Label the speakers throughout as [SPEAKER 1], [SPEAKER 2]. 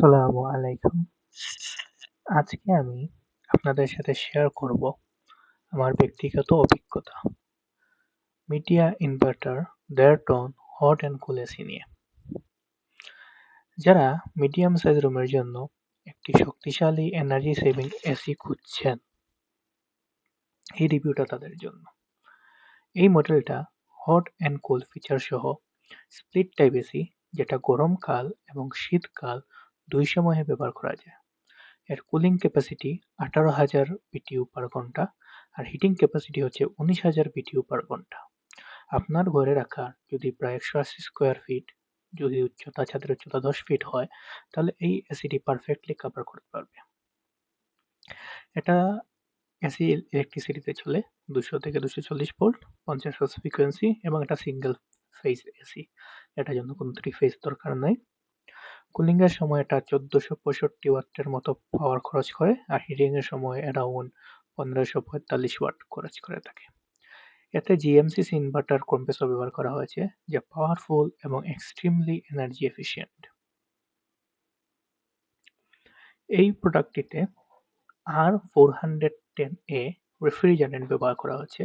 [SPEAKER 1] আসসালামু আলাইকুম। আজকে আমি আপনাদের সাথে শেয়ার করব আমার ব্যক্তিগত অভিজ্ঞতা। মিডিয়া ইনভার্টার দেড়টন হট অ্যান্ড কুল এসি নিয়ে। যারা মিডিয়াম সাইজ রুমের জন্য একটি শক্তিশালী এনার্জি সেভিং এসি খুঁজছেন, এই রিভিউটা তাদের জন্য। এই মডেলটা হট অ্যান্ড কুল ফিচার সহ স্প্লিট টাইপ এসি যেটা গরমকাল এবং শীতকাল দুই সময়ে ব্যবহার করা যায়। এর কুলিং ক্যাপাসিটি আঠারো হাজার বিটিইউ পার ঘণ্টা আর হিটিং ক্যাপাসিটি হচ্ছে উনিশ হাজার বিটিইউ পার ঘণ্টা। আপনার ঘরে রাখা যদি প্রায় একশো আশি স্কোয়ার ফিট যদি উচ্চতা ছাদের উচ্চতা দশ ফিট হয়, তাহলে এই এসিটি পারফেক্টলি কাভার করতে পারবে এটা এসি ইলেকট্রিসিটিতে চলে, দুশো থেকে দুশো চল্লিশ ভোল্ট পঞ্চাশ হার্জ ফ্রিকোয়েন্সি এবং এটা সিঙ্গেল ফেজ এসি এটার জন্য কোনো থ্রি ফেজ দরকার নাই কুলিংয়ের সময় এটা চোদ্দোশো পঁয়ষট্টি ওয়াটের মতো পাওয়ার খরচ করে আর হিটিংয়ের সময় অ্যারাউন্ড পনেরোশো পঁয়তাল্লিশ ওয়াট খরচ করে থাকে। এতে জিএমসিসি ইনভার্টার কম্প্রেসর ব্যবহার করা হয়েছে, যা পাওয়ারফুল এবং এক্সট্রিমলি এনার্জি এফিশিয়েন্ট এই প্রোডাক্টটিতে R four hundred ten A refrigerant ব্যবহার করা হয়েছে।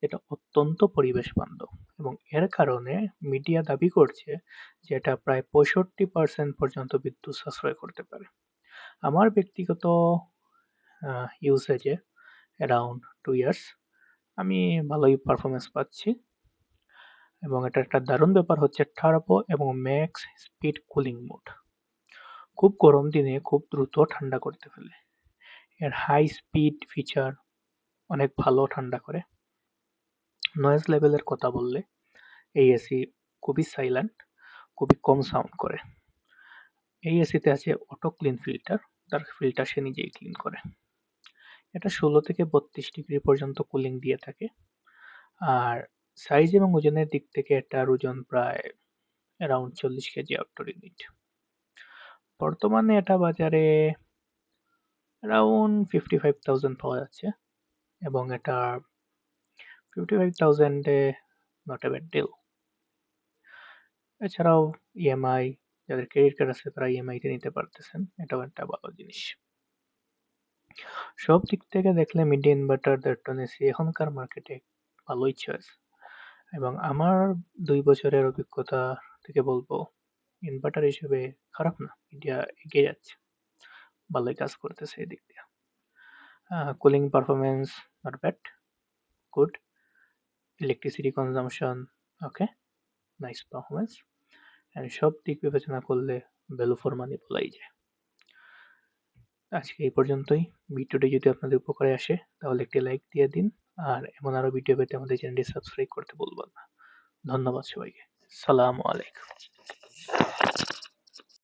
[SPEAKER 1] যেটা অত্যন্ত পরিবেশ বান্ধব এবং এর কারণে মিডিয়া দাবি করছে যে এটা প্রায় পঁয়ষট্টি পার্সেন্ট পর্যন্ত বিদ্যুৎ সাশ্রয় করতে পারে। আমার ব্যক্তিগত ইউসেজে অ্যারাউন্ড টু ইয়ার্স আমি ভালোই পারফরমেন্স পাচ্ছি এবং এটা একটা দারুণ ব্যাপার হচ্ছে টার্বো এবং ম্যাক্স স্পিড কুলিং মোড খুব গরম দিনে খুব দ্রুত ঠান্ডা করতে ফেলে। এর হাই স্পিড ফিচার অনেক ভালো ঠান্ডা করে। নয়েজ লেভেলের কথা বললে, এই এসি খুবই সাইলেন্ট খুবই কম সাউন্ড করে। এই এসিতে আছে অটো ক্লিন ফিল্টার তার ফিল্টার সে নিজেই ক্লিন করে। এটা ষোলো থেকে বত্রিশ ডিগ্রি পর্যন্ত কুলিং দিয়ে থাকে। আর সাইজ এবং ওজনের দিক থেকে এটার ওজন প্রায় অ্যারাউন্ড চল্লিশ কেজি আউটডোর ইউনিট বর্তমানে এটা বাজারে অ্যারাউন্ড ফিফটি ফাইভ থাউজেন্ড পাওয়া যাচ্ছে। এবং এটা ফিফটি ফাইভ থাউজেন্ডে নট এ ব্যাড ডিল এছাড়াও ইএমআই যাদের ক্রেডিট কার্ড আছে, তারা ইএমআইতে নিতে পারতেছেন। এটাও একটা ভালো জিনিস। সব দিক থেকে দেখলে মিডি ইনভার্টার দেড়টন এসি এখনকার মার্কেটে ভালোই চয়েস এবং আমার দুই বছরের অভিজ্ঞতা থেকে বলব ইনভার্টার হিসেবে খারাপ না। ইন্ডিয়া এগিয়ে যাচ্ছে। ভালোই কাজ করতেছে এদিক দিয়ে। Cooling performance not bad good electricity consumption okay nice performance and সব দিক বিবেচনা করলে ভ্যালু ফর মানি বলাই যায়। আজকে এই পর্যন্তই। ভিডিওটি যদি আপনাদের উপকারে আসে, তাহলে একটি লাইক দিয়ে দিন, আর এমন আরও ভিডিও পেতে আমাদের চ্যানেলটি সাবস্ক্রাইব করতে ভুলবেন না। ধন্যবাদ সবাইকে। সালামু আলাইকুম।